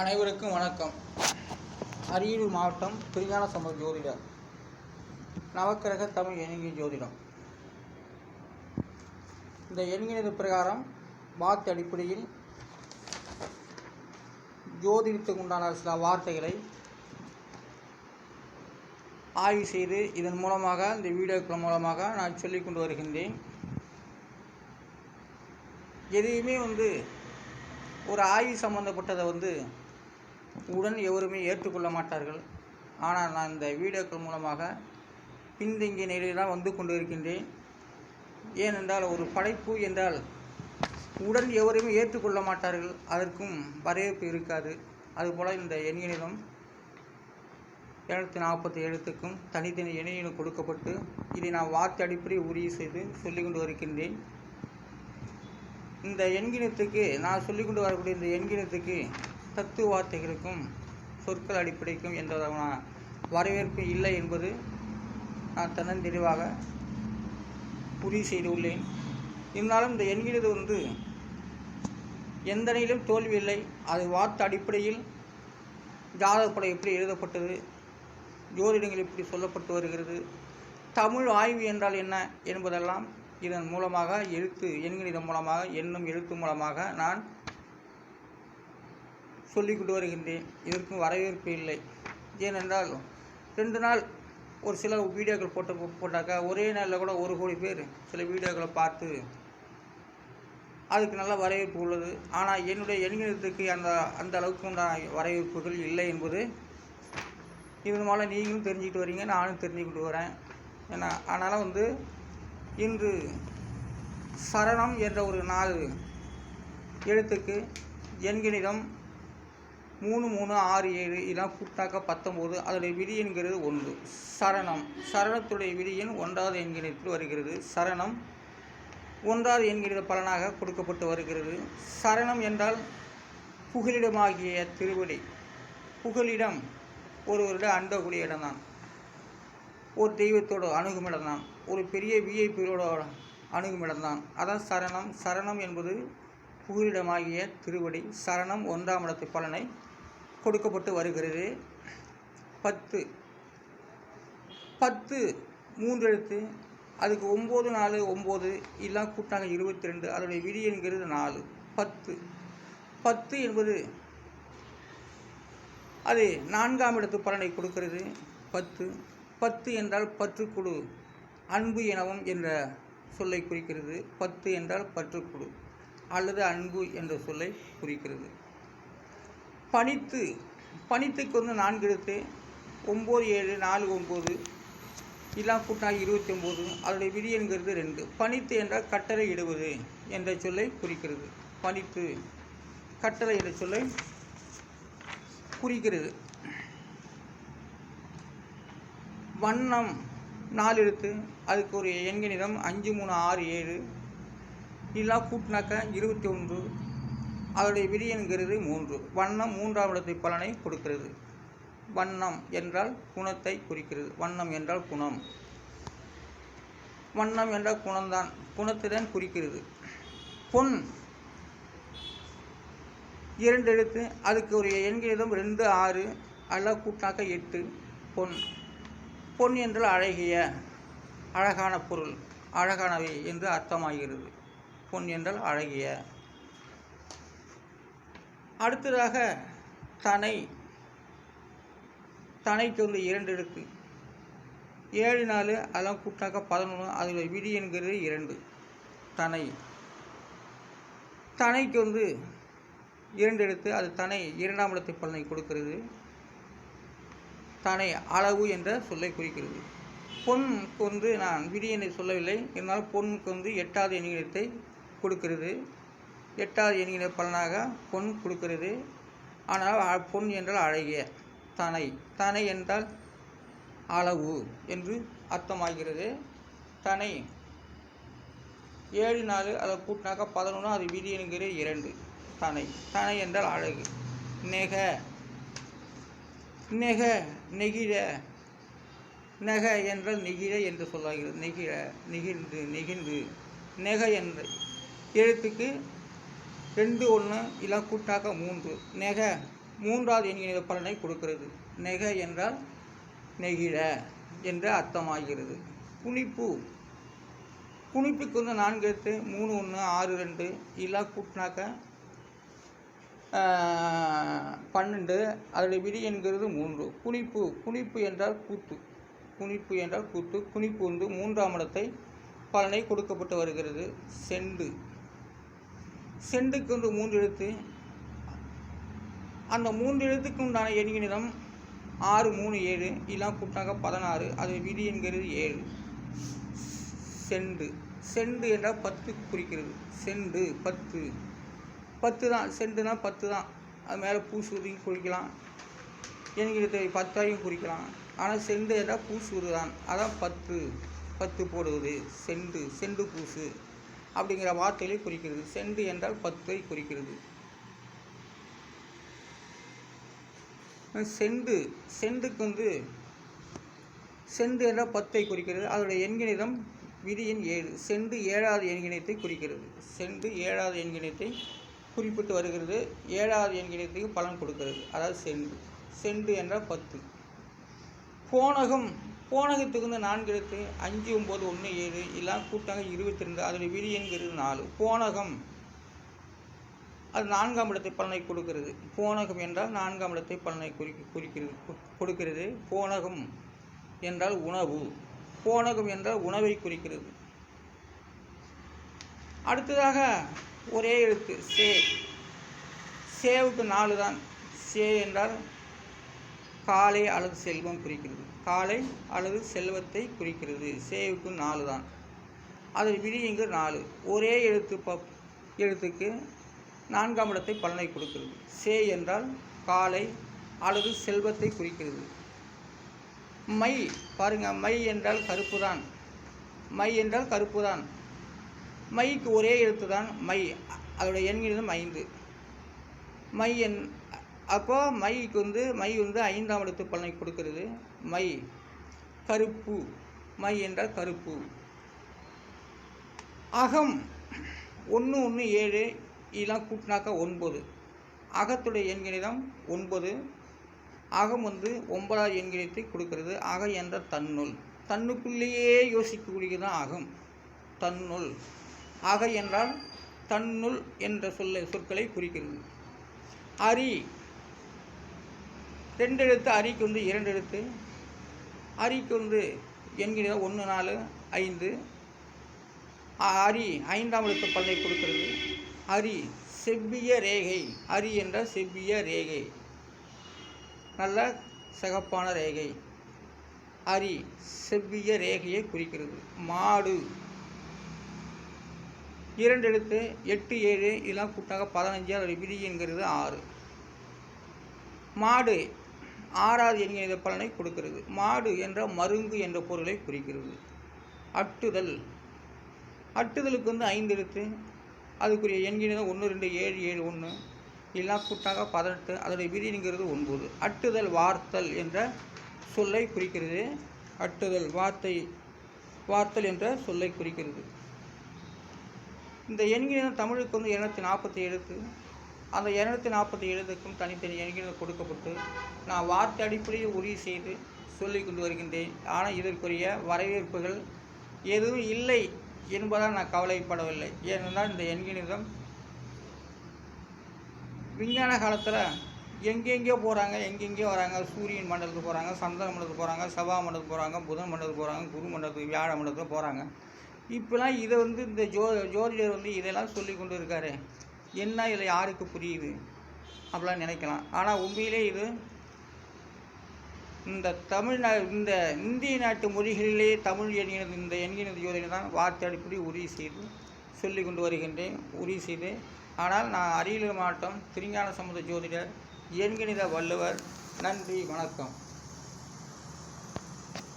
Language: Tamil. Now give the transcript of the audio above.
அனைவருக்கும் வணக்கம். அரியலூர் மாவட்டம் பிரியான சமூக ஜோதிடர் நவக்கிரக தமிழ் எண்ணிக்கை ஜோதிடம். இந்த எண்ணினது பிரகாரம் வார்த்தை அடிப்படையில் ஜோதிடத்துக்கு உண்டான சில வார்த்தைகளை ஆய்வு செய்து இதன் மூலமாக இந்த வீடியோக்கள் மூலமாக நான் சொல்லிக் கொண்டு வருகின்றேன். எதையுமே வந்து ஒரு ஆய்வு சம்மந்தப்பட்டதை வந்து உடன் எவருமே ஏற்றுக்கொள்ள மாட்டார்கள். ஆனால் நான் இந்த வீடியோக்கள் மூலமாக பின்தங்கிய நிலையில் தான் வந்து கொண்டு இருக்கின்றேன் ஏனென்றால் ஒரு படைப்பு என்றால் உடன் எவருமே ஏற்றுக்கொள்ள மாட்டார்கள். அதற்கும் வரவேற்பு இருக்காது. அதுபோல் இந்த எண்ணிலும் இரநூத்தி நாற்பத்தி எழுத்துக்கும் தனித்தனி எண்ணிலும் கொடுக்கப்பட்டு இதை நான் வார்த்தை அடிப்படையில் உறுதி செய்து சொல்லிக் கொண்டு வருகின்றேன். இந்த எண்கிணத்துக்கு நான் சொல்லிக் கொண்டு வரக்கூடிய இந்த எண்கிணத்துக்கு தத்துவ வார்த்தைகளுக்கும் சொற்கள் அடிப்படைக்கும் எந்த வரவேற்பு இல்லை என்பது நான் தன்னந்தெளிவாக உறுதி செய்துள்ளேன். இருந்தாலும் இந்த எண்கிறது வந்து எந்த நிலையிலும் தோல்வி இல்லை. அது வார்த்தை அடிப்படையில் ஜாதகப்படம் எப்படி எழுதப்பட்டது ஜோதிடங்கள் எப்படி சொல்லப்பட்டு வருகிறது தமிழ் ஆய்வு என்றால் என்ன என்பதெல்லாம் இதன் மூலமாக எழுத்து எண்கணிதம் மூலமாக எண்ணும் எழுத்து மூலமாக நான் சொல்லிக்கொண்டு வருகின்றேன். இதற்கும் வரவேற்பு இல்லை. ஏனென்றால் ரெண்டு நாள் ஒரு சில வீடியோக்கள் போட்டு போட்டாக்கா ஒரே நாளில் கூட ஒரு கோடி பேர் சில வீடியோக்களை பார்த்து அதுக்கு நல்ல வரவேற்பு உள்ளது. ஆனால் என்னுடைய எண்ணினத்துக்கு அந்த அந்த அளவுக்கு உண்டான வரவேற்புகள் இல்லை என்பது இதன் மூலம் நீங்களும் தெரிஞ்சுக்கிட்டு வரீங்க நானும் தெரிஞ்சுக்கிட்டு வரேன். ஏன்னா அதனால் வந்து இன்று சரணம் என்ற ஒரு நாலு எழுத்துக்கு எண்கணிதம் மூணு மூணு ஆறு ஏழு இதெல்லாம் கூட்டாக்க பத்தொம்போது அதனுடைய விதி என்கிறது ஒன்று. சரணம். சரணத்துடைய விதி எண் ஒன்றாவது எண்கணிதத்தில் வருகிறது. சரணம் ஒன்றாவது என்கிற பலனாக கொடுக்கப்பட்டு வருகிறது. சரணம் என்றால் புகலிடமாகிய திருவடி. புகலிடம் ஒருவருடைய அண்டக்கூடிய இடம்தான். ஒரு தெய்வத்தோட அணுகுமிடம் தான் ஒரு பெரிய விஐபியோட அணுகுமிடம் தான் அதான் சரணம். சரணம் என்பது புகலிடமாகிய திருவடி. சரணம் ஒன்றாம் இடத்து பலனை கொடுக்கப்பட்டு வருகிறது. பத்து. பத்து மூன்று எழுத்து. அதுக்கு ஒம்பது நாலு ஒம்பது. எல்லாம் கூட்டாங்க இருபத்தி ரெண்டு அதனுடைய விதி என்கிறது நாலு. பத்து. பத்து என்பது அது நான்காம் இடத்து பலனை கொடுக்கிறது. பத்து. பத்து என்றால் பற்றுக்குழு. அன்பு எனவும் என்ற சொல்லை குறிக்கிறது. பத்து என்றால் பற்றுக்குழு. அல்லது அன்பு என்ற சொல்லை குறிக்கிறது. பனித்து பனித்துக்கு வந்து நான்கு எழுத்து ஒம்பது ஏழு நாலு ஒம்பது இலா கூட்டாக இருபத்தி ஒம்பது அதனுடைய விதி என்கிறது ரெண்டு. பனித்து என்றால் கட்டளை இடுவது என்ற சொல்லை குறிக்கிறது. பனித்து கட்டளை என்ற சொல்லை குறிக்கிறது. வண்ணம் நாலு எழுத்து அதுக்கு ஒரு எண்கணிதம் அஞ்சு மூணு ஆறு ஏழு இல்லா கூட்டினாக்க இருபத்தி ஒன்று அதனுடைய விதி என்கிறது மூன்று. வண்ணம் மூன்றாம் இடத்தை பலனை கொடுக்கிறது. வண்ணம் என்றால் குணத்தை குறிக்கிறது. வண்ணம் என்றால் குணம். வண்ணம் என்றால் குணம்தான். குணத்துடன் குறிக்கிறது. பொன். இரண்டு எழுத்து. அதுக்கு ஒரு எண்கிதம் ரெண்டு ஆறு அல்ல கூட்டாக எட்டு. பொன். பொன் என்றால் அழகிய அழகான பொருள் அழகானவை என்று அர்த்தமாகிறது. பொன் என்றால் அழகிய. அடுத்ததாக தனை தனைக்கு வந்து இரண்டு எழுத்து ஏழு நாலு அதெல்லாம் கூட்டாக்க பதினொன்று அதில் விதி என்கிறது இரண்டு. தனை. தனைக்கு வந்து இரண்டு எடுத்து அது தனை இரண்டாம் இடத்தை பலனை கொடுக்கிறது. தனை அளவு என்ற சொல்லை குறிக்கிறது. பொன்னுக்கு வந்து நான் விதி சொல்லவில்லை. இருந்தாலும் பொண்ணுக்கு வந்து எட்டாவது எண்ணிடத்தை கொடுக்கிறது. எட்டாவது எண்ணிட பலனாக பொன் கொடுக்கிறது. ஆனால் பொன் என்றால் அழகிய தனை. தனை என்றால் அளவு என்று அர்த்தமாகிறது. தனை ஏழு நாலு அதை கூட்டினாக்கா பதினொன்று அது விதி என்கிற இரண்டு. தனை. தனை என்றால் அழகு. நெக. நெக நெகிழ. நெக என்றால் நெகிழ என்று சொல்லாகிறது நெகிழ நெகிழ்ந்து நெகிழ்ந்து. நெக என்ற எழுத்துக்கு ரெண்டு ஒன்று இல்லை கூட்டாக மூன்று. நெக மூன்றாவது எண்கணித பலனை கொடுக்கிறது. நெக என்றால் நெகிழ என்று அர்த்தமாகிறது. குனிப்பு குனிப்புக்கு வந்து நான்கு எழுத்து மூணு ஒன்று ஆறு ரெண்டு இல்லை கூட்டினாக்க பன்னெண்டு அதோடைய விதி என்கிறது மூன்று. குனிப்பு குனிப்பு என்றால் கூத்து. குனிப்பு என்றால் கூத்து. குனிப்பு வந்து மூன்றாம் இடத்தை பலனை கொடுக்கப்பட்டு வருகிறது. செண்டு. செண்டுக்கு வந்து மூன்று எழுத்து. அந்த மூன்று எழுத்துக்கு உண்டான எண்கணிதம் ஆறு மூணு ஏழு. இதெல்லாம் கூட்டாக பதினாறு. அது விதி என்கிறது ஏழு. செண்டு. செண்டு என்றால் பத்து குறிக்கிறது. செண்டு பத்து. பத்து தான். செண்டுனா பத்து தான். அது மேலே பூசுவதையும் குறிக்கலாம். என்கிட்ட பத்தாயும் குறிக்கலாம். ஆனால் செண்டு என்றால் பூசுவது தான் அதான் பத்து. பத்து போடுவது. செண்டு. செண்டு பூசு. அப்படிங்கிற வார்த்தைகளை குறிக்கிறது. செண்டு என்றால் பத்தை குறிக்கிறது. செண்டு செண்டுக்கு வந்து செண்டு என்ற பத்தை குறிக்கிறது. அதோடைய எண்கிணிதம் விதியின் ஏழு. செண்டு ஏழாவது எண்கிணத்தை குறிக்கிறது. செண்டு ஏழாவது எண்கிணத்தை குறிப்பிட்டு வருகிறது. ஏழாவது எண்கிணத்துக்கு பலன் கொடுக்கிறது. அதாவது செண்டு செண்டு என்ற பத்து. போனகம் போனகத்துக்கு வந்து நான்கு எழுத்து அஞ்சு ஒம்பது ஒன்று ஏழு எல்லாம் கூட்டாக இருபத்தி ரெண்டு அதோடைய விதி நாலு. போனகம் அது நான்காம் இடத்தை பலனை கொடுக்கிறது. போனகம் என்றால் நான்காம் இடத்தை பலனை குறிக்க குறிக்கிறது கொடுக்கிறது. போனகம் என்றால் உணவு. போனகம் என்றால் உணவை குறிக்கிறது. அடுத்ததாக ஒரே எழுத்து சே. சேவுக்கு நாலு தான் சே என்றால் காலை அல்லது செல்வம் குறிக்கிறது. காலை அல்லது செல்வத்தை குறிக்கிறது. சேவுக்கு நாலு தான். அதில் விதி நாலு. ஒரே எழுத்து ப எழுத்துக்கு நான்காம் இடத்தை பலனை கொடுக்கிறது. சே என்றால் காலை அல்லது செல்வத்தை குறிக்கிறது. மை பாருங்கள் மை என்றால் கருப்பு தான். மை என்றால் கருப்பு தான். மைக்கு ஒரே எழுத்து தான் மை. அதோடைய எண்கிணம் ஐந்து. மை என் அப்போது மைக்கு வந்து மை வந்து ஐந்தாம் இடத்து பலனை கொடுக்கிறது. மை கருப்பு. மை என்றால் கருப்பு. அகம் ஒன்று ஒன்று ஏழு இதெல்லாம் கூட்டினாக்கா ஒன்பது. அகத்துடைய எண்கணிதம் ஒன்பது. அகம் வந்து ஒன்பதாவது எண்கணிதத்தை கொடுக்கிறது. அக என்ற தன்னுள். தன்னுக்குள்ளேயே யோசிக்கக்கூடியது தான் அகம். தன்னுள். அக என்றால் தன்னுள் என்ற சொல்ல சொற்களை குறிக்கிறது. அரி ரெண்டு எழுத்து அரிக்கு வந்து இரண்டு எழுத்து அரிக்கு வந்து என்கிறது ஒன்று நாலு ஐந்து. அரி ஐந்தாம் எழுத்து பல்லை கொடுக்கிறது. அரி செவ்விய ரேகை. அரி என்ற செவ்விய ரேகை. நல்ல சிகப்பான ரேகை. அரி செவ்விய ரேகையை குறிக்கிறது. மாடு. இரண்டு எழுத்து எட்டு ஏழு இதெல்லாம் கூட்டாக பதினஞ்சு அதோடைய விதி என்கிறது ஆறு. மாடு ஆறாவது என்கிற பலனை கொடுக்கிறது. மாடு என்ற மருங்கு என்ற பொருளை குறிக்கிறது. அட்டுதல். அட்டுதலுக்கு வந்து ஐந்து எழுத்து. அதுக்குரிய எண்கிணம் ஒன்று ரெண்டு ஏழு ஏழு ஒன்று. எல்லாம் கூட்டாக பதினெட்டு. அதனுடைய விதிங்கிறது ஒன்பது. அட்டுதல் வார்த்தல் என்ற சொல்லை குறிக்கிறது. அட்டுதல் வார்த்தை வார்த்தல் என்ற சொல்லை குறிக்கிறது. இந்த எண்கிணம் தமிழுக்கு வந்து இருநூற்றி நாற்பத்தி எழுத்து. அந்த இரநூத்தி நாற்பத்தி எழுத்துக்கும் தனித்தனி எண்கள் கொடுக்கப்பட்டு நான் வார்த்தை அடிப்படையில் உறுதி செய்து சொல்லிக் கொண்டு வருகின்றேன். ஆனால் இதற்குரிய வரவேற்புகள் எதுவும் இல்லை என்பதால் நான் கவலைப்படவில்லை. ஏனென்றால் இந்த எண்கிணிதம் விஞ்ஞான காலத்தில் எங்கெங்கேயோ போகிறாங்க எங்கெங்கேயோ வராங்க. சூரியன் மண்டலத்துக்கு போகிறாங்க சந்திர மண்டலத்துக்கு போகிறாங்க செவ்வாய் மண்டலத்துக்கு போகிறாங்க புதன் மண்டலத்துக்கு போகிறாங்க குரு மண்டலத்துக்கு வியாழ மண்டலத்துக்கு போகிறாங்க இப்போலாம் இதை வந்து இந்த ஜோ ஜோதிடர் வந்து இதெல்லாம் சொல்லி கொண்டு இருக்காரு. என்ன இதில் யாருக்கு புரியுது? அப்படிலாம் நினைக்கலாம். ஆனால் உண்மையிலே இது இந்த தமிழ்நா இந்த இந்திய நாட்டு மொழிகளிலே தமிழ் என்கிறது இந்த என்கிறது யோதனை தான் வார்த்தை அடிப்படி உறுதி செய்து சொல்லி கொண்டு வருகின்றேன் உறுதி செய்து. ஆனால் நான் அரியலூர் மாவட்டம் திருஞான சமுத ஜோதிடர் எண்கணித வள்ளுவர் நன்றி வணக்கம்.